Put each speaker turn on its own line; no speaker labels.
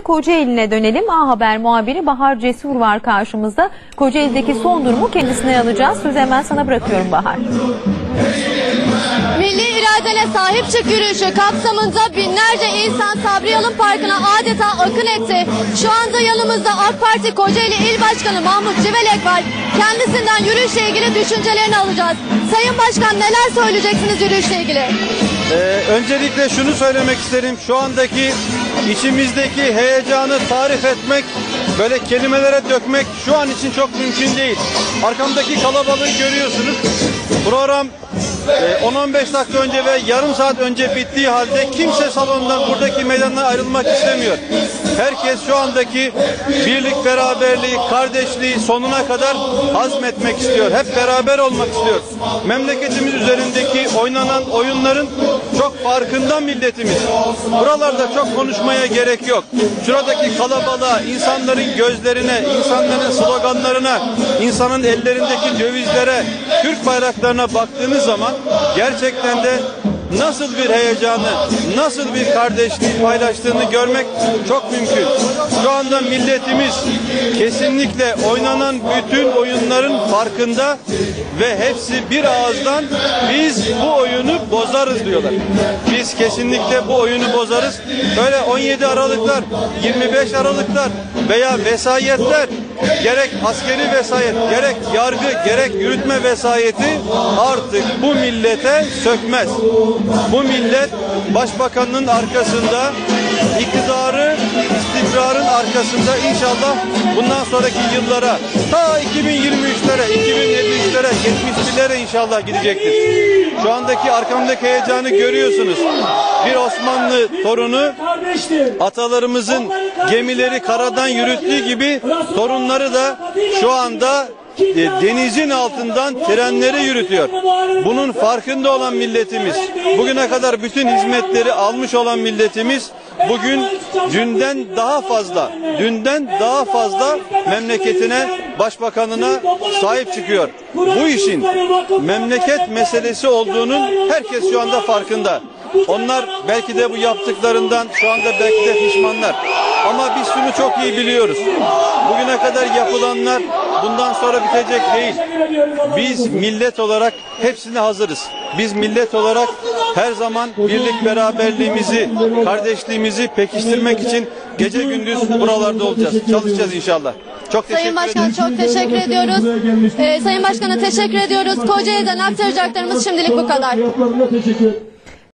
Kocaeli'ne dönelim. A Haber muhabiri Bahar Cesur var karşımızda. Kocaeli'deki son durumu kendisine alacağız. Sözü hemen sana bırakıyorum Bahar.
Milli iradene sahip çık yürüyüşü kapsamında binlerce insan Sabri Yalın Parkı'na adeta akın etti. Şu anda yanımızda AK Parti Kocaeli İl Başkanı Mahmut Civelek var. Kendisinden yürüyüşle ilgili düşüncelerini alacağız. Sayın Başkan neler söyleyeceksiniz yürüyüşle ilgili?
Ee, öncelikle şunu söylemek isterim. Şu andaki içimizdeki heyecanı tarif etmek, böyle kelimelere dökmek şu an için çok mümkün değil. Arkamdaki kalabalığı görüyorsunuz. Program 10-15 dakika önce ve yarım saat önce bittiği halde kimse salondan buradaki meydandan ayrılmak istemiyor. Herkes şu andaki birlik, beraberliği, kardeşliği sonuna kadar hazmetmek istiyor. Hep beraber olmak istiyor. Memleketimiz üzerindeki oynanan oyunların çok farkında milletimiz. Buralarda çok konuşmaya gerek yok. Şuradaki kalabalığa, insanların gözlerine, insanların sloganlarına, insanın ellerindeki dövizlere, Türk bayraklarına baktığınız zaman gerçekten de nasıl bir heyecanı, nasıl bir kardeşliği paylaştığını görmek çok mümkün. Şu anda milletimiz kesinlikle oynanan bütün oyunların farkında ve hepsi bir ağızdan biz bu oyunu bozarız diyorlar. Biz kesinlikle bu oyunu bozarız. Böyle 17 Aralıklar, 25 Aralıklar veya vesayetler gerek askeri vesayet, gerek yargı, gerek yürütme vesayeti artık bu millete sökmez. Bu millet başbakanın arkasında iktidarı istikrarın arkasında inşallah bundan sonraki yıllara ta 2023'lere, 2053'lere, 71'lere inşallah gidecektir. Şu andaki arkamdaki heyecanı görüyorsunuz. Bir Osmanlı torunu atalarımızın gemileri karadan yürüttüğü gibi torunları da şu anda e, denizin altından trenleri yürütüyor. Bunun farkında olan milletimiz, bugüne kadar bütün hizmetleri almış olan milletimiz bugün dünden daha fazla, dünden daha fazla memleketine, başbakanına sahip çıkıyor. Bu işin memleket meselesi olduğunun herkes şu anda farkında. Onlar belki de bu yaptıklarından şu anda belki de pişmanlar. Ama biz şunu çok iyi biliyoruz. Bugüne kadar yapılanlar bundan sonra bitecek değil. Biz millet olarak hepsine hazırız. Biz millet olarak her zaman birlik beraberliğimizi, kardeşliğimizi pekiştirmek için gece gündüz buralarda olacağız. Çalışacağız inşallah. Çok teşekkür
Sayın Başkan çok teşekkür ediyoruz. Ee, Sayın Başkan'a teşekkür ediyoruz. Kocaeli'den aktaracaklarımız şimdilik bu kadar.